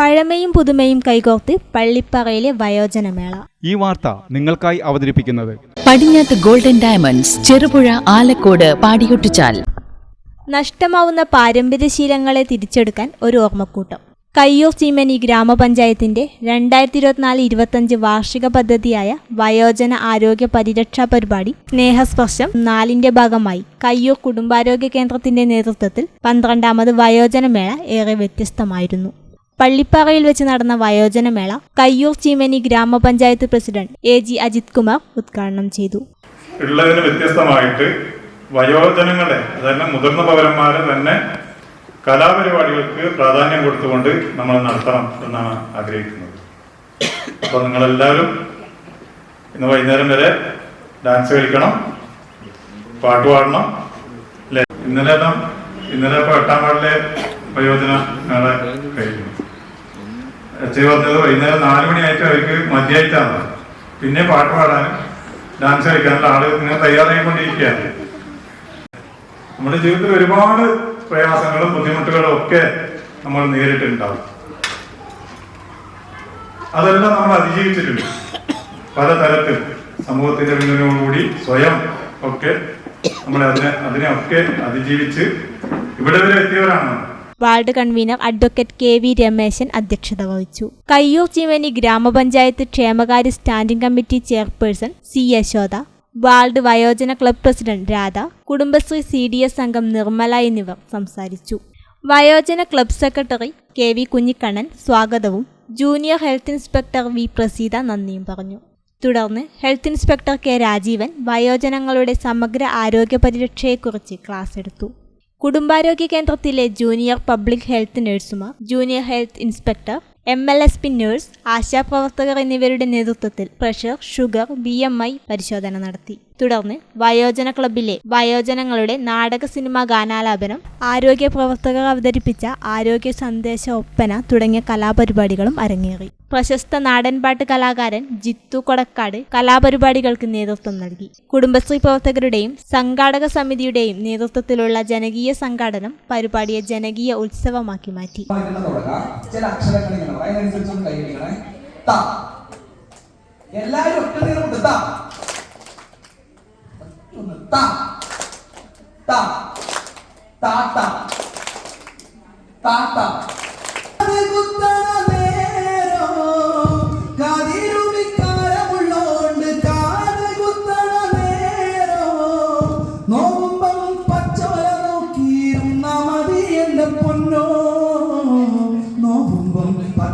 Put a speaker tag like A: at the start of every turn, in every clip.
A: പഴമയും പുതുമയും കൈകോർത്ത് പള്ളിപ്പാറയിലെ വയോജനമേള.
B: ഈ വാർത്ത നിങ്ങൾക്കായി അവതരിപ്പിക്കുന്നത്
C: പടിഞ്ഞാത്ത് ഗോൾഡൻ ഡയമണ്ട്സ് ചെറുപുഴ ആലക്കോട് പാടിയൊട്ടിച്ചാൽ.
A: നഷ്ടമാവുന്ന പാരമ്പര്യ ശീലങ്ങളെ തിരിച്ചെടുക്കാൻ ഒരു ഓർമ്മക്കൂട്ടം. കയ്യൂർ ചീമനി ഗ്രാമപഞ്ചായത്തിന്റെ രണ്ടായിരത്തി ഇരുപത്തിനാല് ഇരുപത്തഞ്ച് വാർഷിക പദ്ധതിയായ വയോജന ആരോഗ്യ പരിരക്ഷാ പരിപാടി സ്നേഹസ്പർശം നാലിന്റെ ഭാഗമായി കയ്യൂർ കുടുംബാരോഗ്യ കേന്ദ്രത്തിന്റെ നേതൃത്വത്തിൽ പന്ത്രണ്ടാമത് വയോജനമേള ഏറെ വ്യത്യസ്തമായിരുന്നു. പള്ളിപ്പാറയിൽ വെച്ച് നടന്ന വയോജനമേള കയ്യൂർ ചീമനി ഗ്രാമപഞ്ചായത്ത് president A G Ajith Kumar ഉദ്ഘാടനം ചെയ്തു.
D: ഉള്ളതിന് വ്യത്യസ്തമായിട്ട് വയോജനങ്ങളെ അതായത് മുതിർന്ന പൗരന്മാരെ തന്നെ കലാപരിപാടികൾക്ക് പ്രാധാന്യം കൊടുത്തുകൊണ്ട് നമ്മൾ നടത്തണം എന്നാണ് ആഗ്രഹിക്കുന്നത്. അപ്പോൾ നിങ്ങളെല്ലാവരും ഇന്ന് വൈകുന്നേരം വരെ ഡാൻസ് കളിക്കണം പാട്ട് പാടണം. അല്ലേ? ഇന്നലെ ഇന്നലെ ഇപ്പോൾ എട്ടാം പാടിലെ വയോജന കഴിഞ്ഞു. എച്ച് പറഞ്ഞത് വൈകുന്നേരം നാല് മണിയായിട്ട് അവർക്ക് മതിയായിട്ടാണ് പിന്നെ പാട്ട് പാടാനും ഡാൻസ് കളിക്കാനുള്ള ആൾ ഇങ്ങനെ തയ്യാറായിക്കൊണ്ടിരിക്കുകയാണ്. നമ്മുടെ ജീവിതത്തിൽ ഒരുപാട് പ്രയാസങ്ങളും ബുദ്ധിമുട്ടുകളും ഒക്കെ നമ്മൾ നേരിട്ടുണ്ടാവും അതെല്ലാം നമ്മൾ അതിജീവിച്ചിട്ടുണ്ട്. പലതരത്തിൽ സമൂഹത്തിന്റെ പിന്തുണയോടുകൂടി സ്വയം ഒക്കെ നമ്മൾ അതിനെ അതിനെ ഒക്കെ അതിജീവിച്ച് ഇവിടെ വരെ എത്തിയവരാണ് നമ്മൾ.
A: Ward convener advocate K V Rameshan അധ്യക്ഷത വഹിച്ചു. കയ്യൂർ ചിമനി ഗ്രാമപഞ്ചായത്ത് ക്ഷേമകാര്യ standing committee chairperson C Yashoda ward വയോജന club president Radha Kudumbashree C D S അംഗം നിർമ്മല എന്നിവർ സംസാരിച്ചു. വയോജന club secretary K V Kunhikannan സ്വാഗതവും junior health inspector V Praseetha നന്ദിയും പറഞ്ഞു. തുടർന്ന് ഹെൽത്ത് ഇൻസ്പെക്ടർ കെ രാജീവൻ വയോജനങ്ങളുടെ സമഗ്ര ആരോഗ്യ പരിരക്ഷയെക്കുറിച്ച് ക്ലാസ് എടുത്തു. കുടുംബാരോഗ്യ കേന്ദ്രത്തിലെ ജൂനിയർ പബ്ലിക് ഹെൽത്ത് നഴ്സുമാർ junior health inspector M L S P nurse ആശാപ്രവർത്തകർ എന്നിവരുടെ നേതൃത്വത്തിൽ pressure sugar B M I പരിശോധന നടത്തി. തുടർന്ന് വയോജന ക്ലബിലെ വയോജനങ്ങളുടെ നാടക സിനിമ ഗാനാലാപനം ആരോഗ്യ പ്രവർത്തകർ അവതരിപ്പിച്ച ആരോഗ്യ സന്ദേശ ഒപ്പന തുടങ്ങിയ കലാപരിപാടികളും അരങ്ങേറി. പ്രശസ്ത നാടൻപാട്ട് കലാകാരൻ ജിത്തു കൊടക്കാട് കലാപരിപാടികൾക്ക് നേതൃത്വം നൽകി. കുടുംബശ്രീ പ്രവർത്തകരുടെയും സംഘാടക സമിതിയുടെയും നേതൃത്വത്തിലുള്ള ജനകീയ സംഘാടനം പരിപാടിയെ ജനകീയ ഉത്സവമാക്കി മാറ്റി.
E: ത ത. ത ത.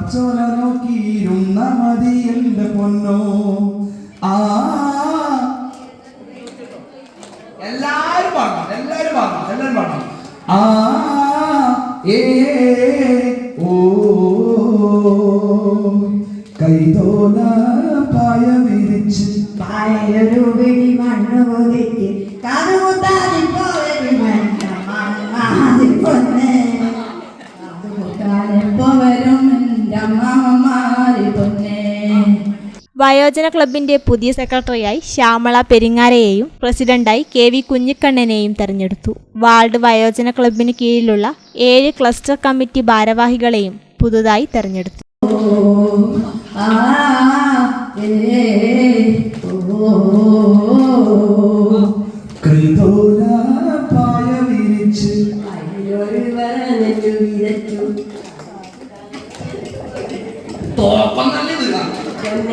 E: നോമ്പം പച്ചോല നോക്കിയിരുന്ന മതി എന്റെ പൊന്നോ. ആ. എല്ലാരും പാടണം എല്ലാരും പാടണം എല്ലാരും പാടണം. ആ. ഏ ഓ. കൈതോല പായ
A: വയോജന ക്ലബിന്റെ പുതിയ സെക്രട്ടറിയായി ശ്യാമള പെരിങ്ങാരയെയും പ്രസിഡന്റായി കെ വി കുഞ്ഞിക്കണ്ണനെയും തെരഞ്ഞെടുത്തു. വാർഡ് വയോജന ക്ലബിന് കീഴിലുള്ള ഏഴ് ക്ലസ്റ്റർ കമ്മിറ്റി ഭാരവാഹികളെയും പുതുതായി തെരഞ്ഞെടുത്തു.
E: കൈതോല പായ വിരിച്ച്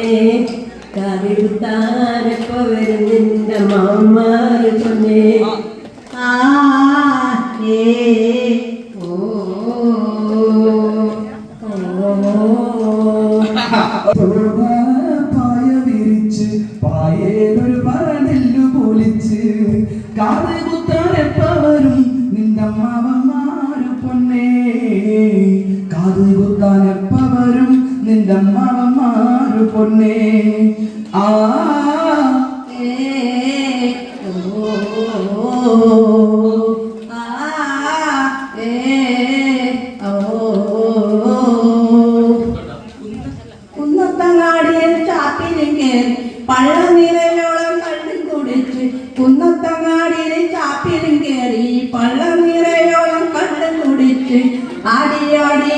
F: പൊന്നേ കറികുത്താനൊക്കെ വരും നിന്റെ മാമാര് പൊന്നേ ആ ഏ ഓ
E: പായ വിരിച്ച് പായേലൊരു പറനെല്ലു പൊളിച്ച് കാത് കുത്താനെപ്പവരും നിന്റെ മാവന്മാര് പൊന്നേ കാത് കുത്താനെപ്പവരും നിന്റെ മാവന്മാര് പൊന്നേ. ആ.
F: കുന്നത്തങ്ങാടിയിൽ ചാപ്പിലും കയറി പള്ള നിറയോളം കണ്ണും കുടിച്ച് കുന്നത്തങ്ങാടിയിൽ ചാപ്പിലും കയറി പള്ള നിറയോളം കണ്ണും കുടിച്ച് ആടി ആടി